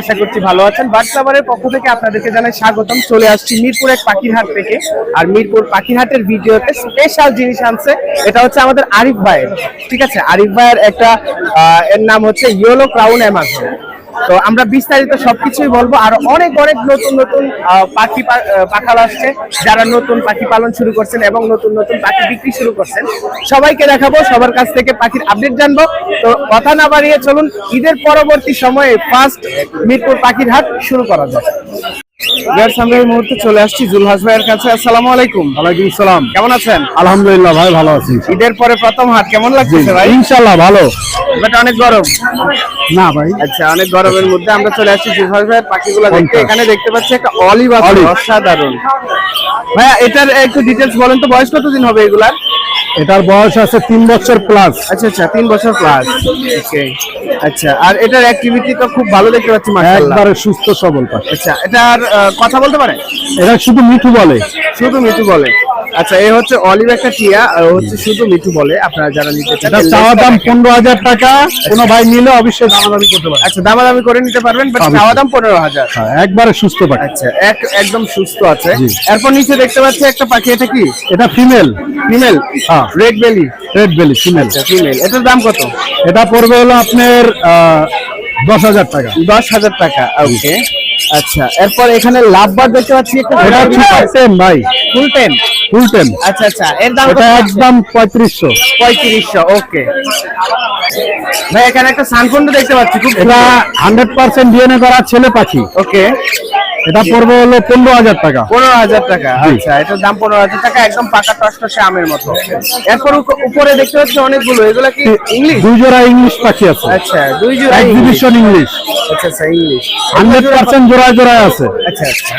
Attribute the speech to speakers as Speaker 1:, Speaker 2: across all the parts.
Speaker 1: আশা করছি ভালো আছেন। বার্ড ক্লাবারের পক্ষ থেকে আপনাদেরকে জানাই স্বাগতম। চলে আসছি মিরপুর এক পাখির হাট থেকে। আর মিরপুর পাখির হাটের ভিডিওতে স্পেশাল জিনিস আনছে। এটা হচ্ছে আমাদের আরিফ ভাইয়ের। ঠিক আছে? আরিফ ভাইয়ের একটা এর নাম হচ্ছে ইয়েলো ক্রাউন অ্যামাজন তো আমরা বিস্তারিত সবকিছুই বলব। আর অনেক অনেক নতুন নতুন পাখি পাখাল আসছে। যারা নতুন পাখি পালন শুরু করছেন এবং নতুন নতুন পাখি বিক্রি শুরু করছেন, সবাইকে দেখাবো, সবার কাছ থেকে পাখির আপডেট জানব। তো কথা না বাড়িয়ে চলুন, ঈদের পরবর্তী সময়ে ফার্স্ট মিরপুর পাখির হাট শুরু করা যায় আমরা এই মুহূর্তে চলে আসছি জুলহাস ভাইয়ের কাছে। আসসালামু আলাইকুম।
Speaker 2: ওয়ালাইকুম সালাম।
Speaker 1: কেমন আছেন?
Speaker 2: আলহামদুলিল্লাহ ভাই ভালো আছি।
Speaker 1: ঈদের পরে প্রথম হাট কেমন লাগছে ভাই?
Speaker 2: ইনশাল্লাহ ভালো।
Speaker 1: এটা অনেক গরম।
Speaker 2: না ভাই।
Speaker 1: আচ্ছা অনেক গরমের মধ্যে আমরা চলে আসছি জুলহাস ভাইয়ের পাখিগুলো দেখতে। এখানে দেখতে পাচ্ছি একটা অলিভ আছে অসাধারণ। ভাইয়া এটার একটু ডিটেলস বলেন তো বয়স কতদিন হবে এগুলার?
Speaker 2: এটার বয়স আছে তিন বছর প্লাস
Speaker 1: আচ্ছা আচ্ছা তিন বছর প্লাস ওকে আচ্ছা আর এটার অ্যাক্টিভিটি তো খুব ভালো দেখতে পাচ্ছি মাশাআল্লাহ।
Speaker 2: একবারে সুস্থ সবল পাখি।
Speaker 1: আচ্ছা এটার কথা বলতে পারে?
Speaker 2: এটা শুধু মিঠু বলে।
Speaker 1: শুধু মিঠু বলে। আচ্ছা এই হচ্ছে অলিভ একটা টিয়া আর হচ্ছে শুধু মিঠু বলে। আপনারা যারা নিতে চান
Speaker 2: চাওয়া দাম পনেরো হাজার টাকা কোনো ভাই নিলে অবশ্যই দামাদামি করতে পারে।
Speaker 1: আচ্ছা দামাদামি করে নিতে পারবেন বাট চাওয়া দাম পনেরো হাজার।
Speaker 2: হ্যাঁ, একবারে সুস্থ পাখি।
Speaker 1: আচ্ছা এক একদম সুস্থ আছে। এরপর নিচে দেখতে পাচ্ছি একটা পাখি এটা কি?
Speaker 2: এটা ফিমেল।
Speaker 1: ফিমেল।
Speaker 2: হ্যাঁ।
Speaker 1: Red belly.
Speaker 2: Red belly female.
Speaker 1: আচ্ছা ফিমেল। এটার দাম কত?
Speaker 2: এটা পড়বে হলো আপনার দশ হাজার টাকা।
Speaker 1: দশ হাজার টাকা ওকে। আচ্ছা এরপর এখানে লাভবার দেখতে পাচ্ছি একটা
Speaker 2: ভাই।
Speaker 1: ফুল টেন
Speaker 2: ফুল টেন
Speaker 1: আচ্ছা আচ্ছা। এর দাম
Speaker 2: এটা একদম পঁয়ত্রিশশো।
Speaker 1: পঁয়ত্রিশশো ওকে। ভাই এখানে একটা সানকুন্ড দেখতে পাচ্ছি খুব
Speaker 2: এটা হান্ড্রেড পার্সেন্ট ডিএনএ করা ছেলে পাখি।
Speaker 1: ওকে।
Speaker 2: এটা পড়বে হলো পনেরো হাজার টাকা।
Speaker 1: পনেরো হাজার টাকা আচ্ছা এটার দাম পনেরো হাজার টাকা একদম পাকা টসটসে আমের মতো। এরপর উপরে দেখতে পাচ্ছি অনেকগুলো এগুলো কি ইংলিশ?
Speaker 2: দুই জোড়া ইংলিশ পাখি আছে।
Speaker 1: আচ্ছা দুই জোড়া
Speaker 2: এক্সিবিশন ইংলিশ।
Speaker 1: আচ্ছা আচ্ছা ইংলিশ।
Speaker 2: হান্ড্রেড পার্সেন্ট জোড়ায় জোড়ায় আছে।
Speaker 1: আচ্ছা আচ্ছা।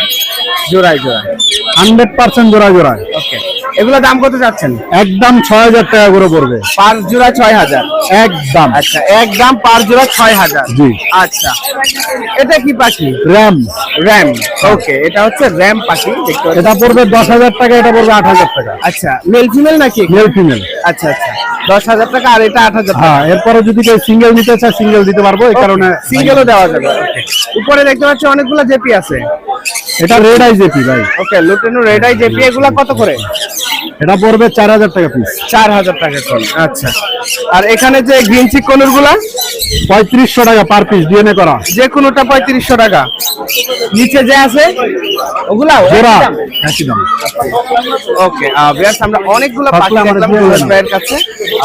Speaker 1: জোড়ায় জোড়ায়
Speaker 2: হান্ড্রেড পার্সেন্ট জোড়ায় জোড়ায়।
Speaker 1: ওকে এগুলো দাম কত যাচ্ছেন?
Speaker 2: একদম ছয় হাজার টাকা করে পড়বে।
Speaker 1: পাঁচ জোড়া ছয় হাজার।
Speaker 2: একদম।
Speaker 1: আচ্ছা একদম পার জোড়া ছয় হাজার।
Speaker 2: জি।
Speaker 1: আচ্ছা। এটা কি পাখি?
Speaker 2: র্যাম।
Speaker 1: র্যাম। ওকে এটা হচ্ছে র্যাম পাখি দেখতে
Speaker 2: এটা পড়বে দশ হাজার টাকা এটা পড়বে আট হাজার টাকা।
Speaker 1: আচ্ছা মেল ফিমেল নাকি?
Speaker 2: মেল ফিমেল
Speaker 1: আচ্ছা আচ্ছা। দশ হাজার টাকা আর এটা আট হাজার টাকা
Speaker 2: হ্যাঁ এরপরে যদি কেউ সিঙ্গেল নিতে চায় সিঙ্গেল দিতে পারব এই কারণে
Speaker 1: সিঙ্গেলও দেওয়া যাবে। উপরে দেখতে পাচ্ছি অনেকগুলো জেপি আছে।
Speaker 2: এটা রেড আই জেপি ভাই।
Speaker 1: Okay lutino red eye JP এগুলা কত করে?
Speaker 2: এটা পড়বে চার হাজার টাকা পিস
Speaker 1: চার হাজার টাকা করে আচ্ছা। আর এখানে যে গ্রিন চিক কনুরগুলা
Speaker 2: পঁয়ত্রিশশো টাকা পার পিস ডিএনএ করা।
Speaker 1: যে কোনোটা পঁয়ত্রিশশো টাকা। নিচে যে আছে ওগুলা?
Speaker 2: জোড়া। একই দাম
Speaker 1: ওকে আমরা অনেকগুলো পাখি দেখলাম কাছে।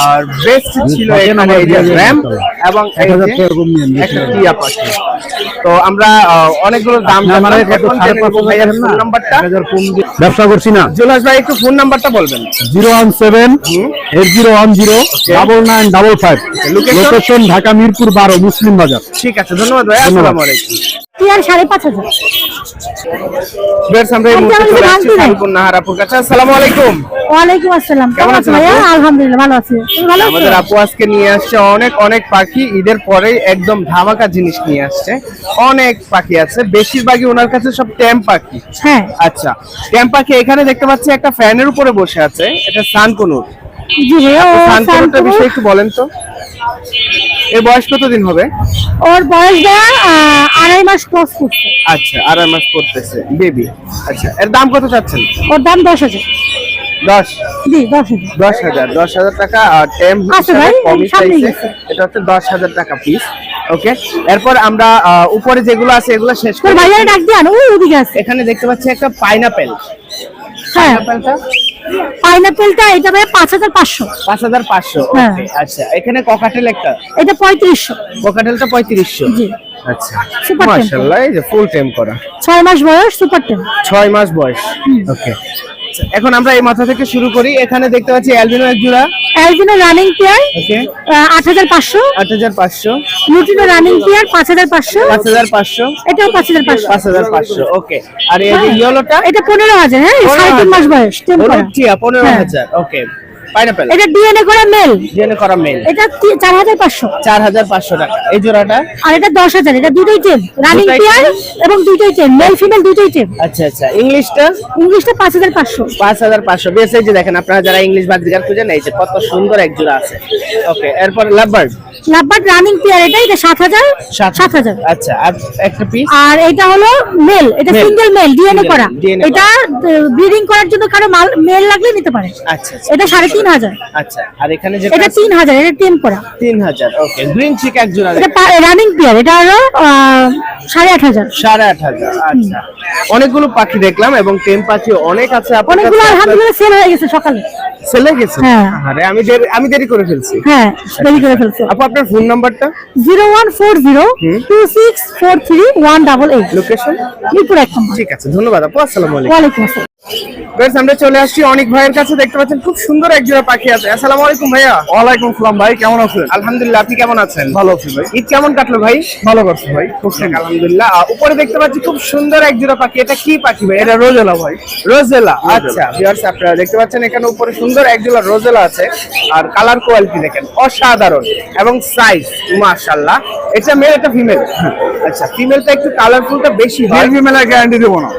Speaker 1: আর বেস্ট ছিল এখানে
Speaker 2: আমরা
Speaker 1: এই যে র্যাম এবং একটা টিয়া পাখি। তো আমরা অনেকগুলো দাম নাম্বারটা
Speaker 2: ব্যবসা করছি না।
Speaker 1: জুলাস ভাই একটু ফোন নাম্বারটা বলবেন।
Speaker 2: Zero one seven eight zero one zero double nine double five? Location Dhaka Mirpur বারো মুসলিম বাজার।
Speaker 1: ঠিক আছে ধন্যবাদ ভাই। আসসালামু আলাইকুম।
Speaker 3: টিয়ার সাড়ে পাঁচ হাজার।
Speaker 1: আমরা এই মুহূর্তে চলে আসছি
Speaker 3: জানতে
Speaker 1: নাহারাপুর কাছে। আসসালামু আলাইকুম।
Speaker 3: ওয়ালাইকুম আসসালাম।
Speaker 1: কেমন
Speaker 3: কেমন
Speaker 1: আছেন
Speaker 3: ভাইয়া? আলহামদুলিল্লাহ ভালো আছি। তুমি ভালো আছো?
Speaker 1: আমাদের আপু আজকে নিয়ে আসছে অনেক অনেক পাখি ঈদের পরেই একদম ধামাকা জিনিস নিয়ে আসছে। অনেক পাখি আছে বেশিরভাগই ওনার কাছে সব ট্যাম পাখি।
Speaker 3: হ্যাঁ।
Speaker 1: আচ্ছা ট্যাম পাখি এখানে দেখতে পাচ্ছি একটা ফ্যানের উপরে বসে আছে এটা সানকুনুর।
Speaker 3: জি ভাইয়া
Speaker 1: বিষয়ে একটু বলেন তো। এর বয়স কতদিন হবে?
Speaker 3: ওর বয়স আড়াই মাস ক্রস করছে
Speaker 1: আচ্ছা আড়াই মাস পড়তেছে। বেবি আচ্ছা এর দাম কত চাচ্ছেন?
Speaker 3: ওর দাম দশ হাজার।
Speaker 1: দশ?
Speaker 3: জি দশ হাজার।
Speaker 1: দশ হাজার দশ হাজার টাকা টেম কমই চাইছে। এটা হচ্ছে দশ হাজার টাকা পিস ওকে এরপর আমরা উপরে যেগুলো আছে এগুলো শেষ করি
Speaker 3: ভাইয়ারে ডাক দিয়ে আনো ওই ওদিকে আছে।
Speaker 1: এখানে দেখতে পাচ্ছি একটা পাইনাপেল
Speaker 3: হ্যাঁ।
Speaker 1: পাইনাপেলটা
Speaker 3: পাইনাপেলটা এটা ভাই পাঁচ হাজার পাঁচশো।
Speaker 1: পাঁচ হাজার পাঁচশো
Speaker 3: হ্যাঁ।
Speaker 1: আচ্ছা এখানে ককাটেল একটা?
Speaker 3: এটা পঁয়ত্রিশশো।
Speaker 1: ককাটেলটা পঁয়ত্রিশশো?
Speaker 3: জি।
Speaker 1: আচ্ছা। মাশাআল্লাহ এই যে ফুল টেম করা
Speaker 3: 6 মাস বয়স সুপার টেন
Speaker 1: ছয় মাস বয়স ওকে। এখন আমরা এই মাথা থেকে শুরু করি। এখানে দেখতে পাচ্ছি অ্যালবিনো এক জোড়া।
Speaker 3: Albino running pair
Speaker 1: okay.
Speaker 3: আট হাজার পাঁচশো।
Speaker 1: আট হাজার পাঁচশো।
Speaker 3: লুটিনো রানিং পাঁচ হাজার পাঁচশো। এটাও পাঁচ হাজার পাঁচশো।
Speaker 1: পাঁচ হাজার পাঁচশো। ওকে। আর এই যে ইয়েলোটা?
Speaker 3: এটা পনেরো হাজার হ্যাঁ? সাড়ে তিন মাস বয়স
Speaker 1: টিয়া পনেরো
Speaker 3: হ্যাঁ।
Speaker 1: হাজার। ওকে। পাইনাপেল
Speaker 3: এটা ডিএনএ করা মেল
Speaker 1: ডিএনএ করা মেল
Speaker 3: এটা তি- চার হাজার পাঁচশো।
Speaker 1: চার হাজার পাঁচশো টাকা। এই জোড়াটা?
Speaker 3: আর এটা দশ হাজার। এটা দুটোই টেন রানিং
Speaker 1: দুটোই
Speaker 3: এবং দুটোই টেন মেল ফিমেল দুটোই টেন
Speaker 1: আচ্ছা আচ্ছা। ইংলিশটা
Speaker 3: ইংলিশটা পাঁচ হাজার পাঁচশো।
Speaker 1: পাঁচ হাজার পাঁচশো। বেশ এই যে দেখেন আপনারা যারা ইংলিশ বাদ্রিকার খুঁজেন এই যে কত সুন্দর এক জোড়া আছে। ওকে এরপর লাভবার্ড
Speaker 3: লাভবার্ড রানিং পেয়ার এটা এটা সাত হাজার?
Speaker 1: সাত
Speaker 3: হাজার।
Speaker 1: আচ্ছা আর একটা পিস
Speaker 3: আর এটা হলো মেল এটা. সিঙ্গেল মেল ডিএনএ করা। এটা ব্রিডিং করার জন্য কারও মেল লাগলে নিতে পারে।
Speaker 1: আচ্ছা আচ্ছা,
Speaker 3: এটা সাড়ে তিন হাজার।
Speaker 1: আচ্ছা আর এখানে
Speaker 3: এটা
Speaker 1: যেটা
Speaker 3: তিন হাজার এটা টেম করা।
Speaker 1: তিন হাজার ওকে গ্রিন চিক এক জোড়া
Speaker 3: এটা রানিং পেয়ার এটা হলো সাড়ে আট হাজার।
Speaker 1: সাড়ে আট হাজার আচ্ছা। অনেকগুলো পাখি দেখলাম এবং টেম পাখি অনেক আছে।
Speaker 3: অনেকগুলো আলহামদুলিল্লাহ সেল হয়ে গেছে সকালে।
Speaker 1: গেছে?
Speaker 3: হ্যাঁ।
Speaker 1: আরে আমি দেরি আমি দেরি করে ফেলছি।
Speaker 3: হ্যাঁ দেরি করে ফেলছি।
Speaker 1: আপু আপনার ফোন নাম্বারটা লোকেশন
Speaker 3: মিরপুর এক
Speaker 1: ঠিক আছে ধন্যবাদ আপু আসসালামু আলাইকুম।
Speaker 3: আসসালাম।
Speaker 1: Guys, আমরা চলে আসছি অনেক ভাইয়ের কাছে। দেখতে পাচ্ছেন খুব সুন্দর এক জোড়া পাখি আছে। আসসালামু আলাইকুম ভাইয়া।
Speaker 2: ওয়ালাইকুম আসসালাম ভাই কেমন আছেন?
Speaker 1: আলহামদুলিল্লাহ আপনি কেমন আছেন?
Speaker 2: ভালো আছি ভাই।
Speaker 1: ঈদ কেমন কাটলো ভাই?
Speaker 2: ভালো করছি ভাই খুব
Speaker 1: আলহামদুলিল্লাহ। উপরে দেখতে পাচ্ছি খুব সুন্দর এক জোড়া পাখি। এটা কি পাখি ভাই এটা রোজেলা ভাই। রোজেলা আচ্ছা ভিউয়ার্স আপনারা দেখতে পাচ্ছেন এখানে উপরে সুন্দর এক জোড়া রোজেলা আছে। আর কালার কোয়ালিটি দেখেন অসাধারণ। এবং সাইজ মাশাআল্লাহ। এটা মেল এটা ফিমেল আচ্ছা ফিমেলটা একটু কালারফুলটা বেশি হয়।
Speaker 2: ফিমেলের গ্যারান্টি দেবো না।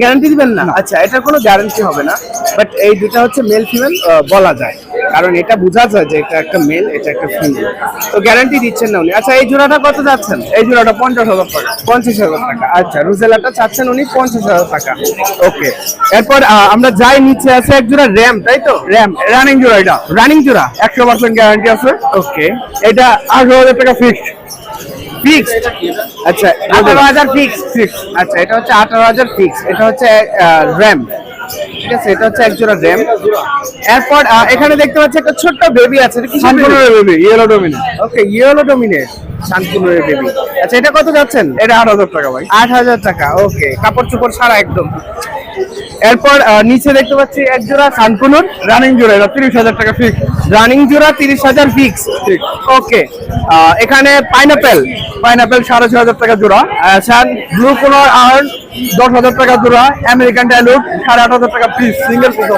Speaker 1: গ্যারান্টি দিবেন না? আচ্ছা এটার কোনো গ্যারান্টি হবে না বাট এই দুটো হচ্ছে মেল ফিমেল বলা যায়। কারণ এটা বোঝা যায় যে এটা একটা মেল এটা একটা ফিমেল তো গ্যারান্টি দিচ্ছেন না উনি। আচ্ছা এই জোড়াটা কত যাচ্ছেন?
Speaker 2: এই জোড়াটা পঞ্চাশ হাজার টাকা
Speaker 1: পঞ্চাশ হাজার টাকা। আচ্ছা রুজেলাটা চাচ্ছেন উনি পঞ্চাশ হাজার টাকা। ওকে এরপর আমরা যাই নিচে আছে এক জোড়া র্যাম তাই তো?
Speaker 2: র্যাম রানিং জোড়া এটা।
Speaker 1: রানিং জোড়া
Speaker 2: একশো পার্সেন্ট গ্যারান্টি আছে।
Speaker 1: ওকে
Speaker 2: এটা আঠারো হাজার টাকা ফিক্সড
Speaker 1: ফিক্সড আচ্ছা আঠারো হাজার ফিক্স
Speaker 2: ফিক্স
Speaker 1: আচ্ছা এটা হচ্ছে আঠারো হাজার ফিক্স এটা হচ্ছে র্যাম ঠিক আছে এটা হচ্ছে এক জোড়া র্যাম এরপর এখানে দেখতে পাচ্ছি একটা ছোট্ট বেবি আছে।
Speaker 2: সম্পূর্ণ বেবি ইয়েলো ডোমিনে
Speaker 1: ওকে ইয়েলো ডোমিনেট শান্তনুরের বেবি আচ্ছা এটা কত যাচ্ছেন?
Speaker 2: এটা আট হাজার টাকা ভাই।
Speaker 1: আট হাজার টাকা ওকে কাপড় চোপড় সারা একদম। এরপর নিচে দেখতে পাচ্ছি এক জোড়া শান্তনুর
Speaker 2: রানিং জোড়া এটা তিরিশ হাজার টাকা ফিক্স
Speaker 1: রানিং জোড়া তিরিশ হাজার ফিক্স
Speaker 2: ঠিক।
Speaker 1: ওকে এখানে পাইনাপেল
Speaker 2: পাইনাপেল সাড়ে ছয় হাজার টাকা জোড়া।
Speaker 1: সান
Speaker 2: ব্লু কোলার আর দশ হাজার টাকা জোড়া। আমেরিকান ডাইলুট সাড়ে আট হাজার টাকা পিস সিঙ্গেল পিস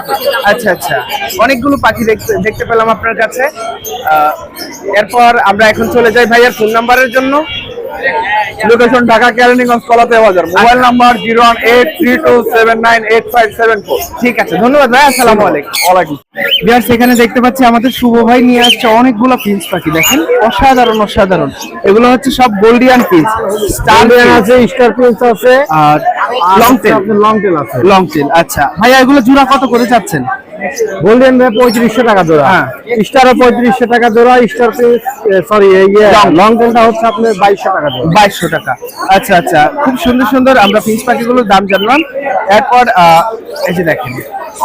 Speaker 1: আচ্ছা আচ্ছা। অনেকগুলো পাখি দেখতে দেখতে পেলাম আপনার কাছে। এরপর আমরা এখন চলে যাই ভাইয়ার ফোন নাম্বারের জন্য।
Speaker 2: লোকেশন ঢাকা কেরানীগঞ্জ কলাতে বাজার mobile number zero one eight three two seven nine eight five seven four
Speaker 1: ঠিক আছে ধন্যবাদ ভাই আসসালামু আলাইকুম।
Speaker 2: ওয়ালাইকুম
Speaker 1: বিহার সেখানে দেখতে পাচ্ছি আমাদের শুভ ভাই নিয়ে আসছে অনেকগুলো পিন্স পাখি দেখেন। অসাধারণ অসাধারণ। এগুলো হচ্ছে সব গোল্ডিয়ান পিন্স স্টার
Speaker 2: আছে স্টার প্রিন্স আছে।
Speaker 1: আর লং টেল
Speaker 2: লং টেল আছে।
Speaker 1: লং টেল আচ্ছা। ভাইয়া এগুলো জোড়া কত করে চাচ্ছেন
Speaker 2: গোল্ডেন রে পঁয়ত্রিশশো টাকা জোড়া।
Speaker 1: হ্যাঁ।
Speaker 2: স্টারও পঁয়ত্রিশশো টাকা জোড়া স্টার সরি ইয়ে লং টেলটা হচ্ছে আপনার বাইশশো টাকা জোড়া।
Speaker 1: বাইশশো টাকা। আচ্ছা আচ্ছা। খুব সুন্দর সুন্দর আমরা পিন্স পাখিগুলোর দাম জানলাম। এরপর আহ, এই যে দেখেন।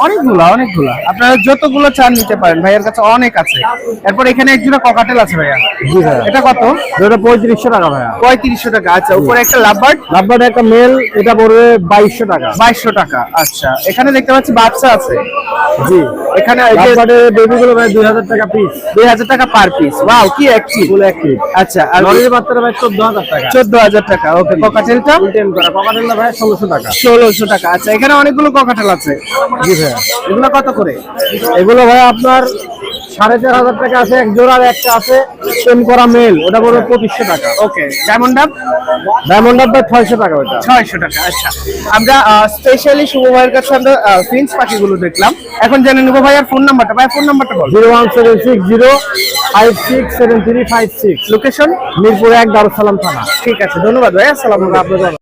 Speaker 1: অনেকগুলা অনেকগুলা। আপনারা যতগুলো চান নিতে পারেন ভাইয়ের কাছে অনেক আছে। এরপর এখানে এক জোড়া ককাটেল আছে ভাইয়া। এটা কত?
Speaker 2: যেটা পঁয়ত্রিশশো টাকা ভাইয়া।
Speaker 1: পঁয়ত্রিশশো টাকা। আচ্ছা উপরে একটা লাভবার্ড?
Speaker 2: লাভবার্ড একটা মেল এটা পড়বে বাইশশো টাকা।
Speaker 1: বাইশশো টাকা আচ্ছা। এখানে দেখতে পাচ্ছি বাচ্চা আছে।
Speaker 2: জি।
Speaker 1: এখানে
Speaker 2: লাভবার্ডের বেবিগুলো ভাই দুই হাজার টাকা পিস
Speaker 1: দুই হাজার টাকা পার পিস ওয়াও কি একটি
Speaker 2: ফুল একটি
Speaker 1: আচ্ছা আর
Speaker 2: লরির বাচ্চারা ভাই চোদ্দ হাজার টাকা।
Speaker 1: চোদ্দ হাজার টাকা ওকে ককাটেলটা
Speaker 2: করা। ককাটেলটা ভাই ষোলোশো টাকা।
Speaker 1: ষোলোশো টাকা। আচ্ছা এখানে অনেকগুলো ককাটেল আছে।
Speaker 2: জি ভাইয়া?
Speaker 1: এগুলো কত করে?
Speaker 2: এগুলো ভাই আপনার সাড়ে চার হাজার টাকা আছে এক জোড়ার একটা আছে টেন করা মেল ওটা পড়বে পঁচিশশো টাকা।
Speaker 1: ওকে ডায়মন্ড ডাব
Speaker 2: ডায়মন্ড ভাই ছয়শো টাকা ওটা
Speaker 1: ছয়শো টাকা আচ্ছা। আমরা স্পেশালি শুভ ভাইয়ের কাছে আমরা ফিন্স পাখিগুলো দেখলাম। এখন জেনে নেব ভাইয়ার ফোন নাম্বারটা ভাই ফোন নাম্বারটা বল।
Speaker 2: Zero one seven six zero five six seven three five six.
Speaker 1: Location
Speaker 2: Mirpur এক দারুসালাম থানা।
Speaker 1: ঠিক আছে ধন্যবাদ ভাই আসসালাম
Speaker 2: আপনাদের